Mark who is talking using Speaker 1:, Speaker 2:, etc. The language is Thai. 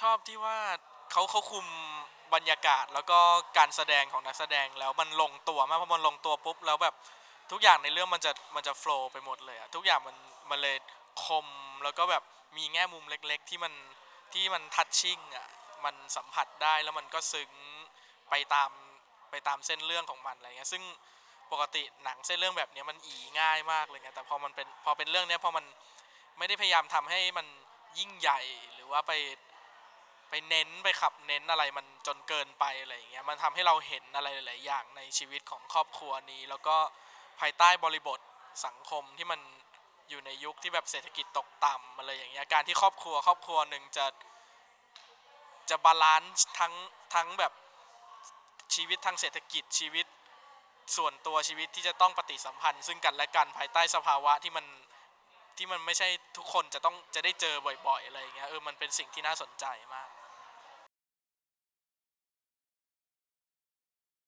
Speaker 1: ชอบที่ว่าเขาเขาคุมบรรยากาศแล้วก็การแสดงของนักแสดงแล้วมันลงตัวมากพอมันลงตัวปุ๊บแล้วแบบทุกอย่างในเรื่องมันจะมันจะโฟล์ไปหมดเลยอะทุกอย่างมันมันเลยคมแล้วก็แบบมีแง่มุมเล็ก ๆ ที่มันที่มันทัชชิ่งอะมันสัมผัสได้แล้วมันก็ซึ้งไปตามไปตามเส้นเรื่องของมันอะไรเงี้ยซึ่งปกติหนังเส้นเรื่องแบบนี้มันอีง่ายมากเลยไงแต่พอมันเป็นพอเป็นเรื่องเนี้ยพอมันไม่ได้พยายามทำให้มันยิ่งใหญ่หรือว่าไป เน้นไปขับเน้นอะไรมันจนเกินไปอะไรอย่างเงี้ยมันทำให้เราเห็นอะไรหลายๆอย่างในชีวิตของครอบครัวนี้ แล้วก็ภายใต้บริบทสังคมที่มันอยู่ในยุคที่แบบเศรษฐกิจตกต่ำอะไรอย่างเงี้ยการที่ครอบครัวครอบครัวหนึ่งจะจะบาลานซ์ทั้งทั้งแบบชีวิตทางเศรษฐกิจชีวิตส่วนตัวชีวิตที่จะต้องปฏิสัมพันธ์ ซึ่งกันและกันภายใต้สภาวะที่มันที่มันไม่ใช่ทุกคนจะต้องจะได้เจอบ่อยๆอะไรอย่างเงี้ยเออมันเป็นสิ่งที่น่าสนใจมาก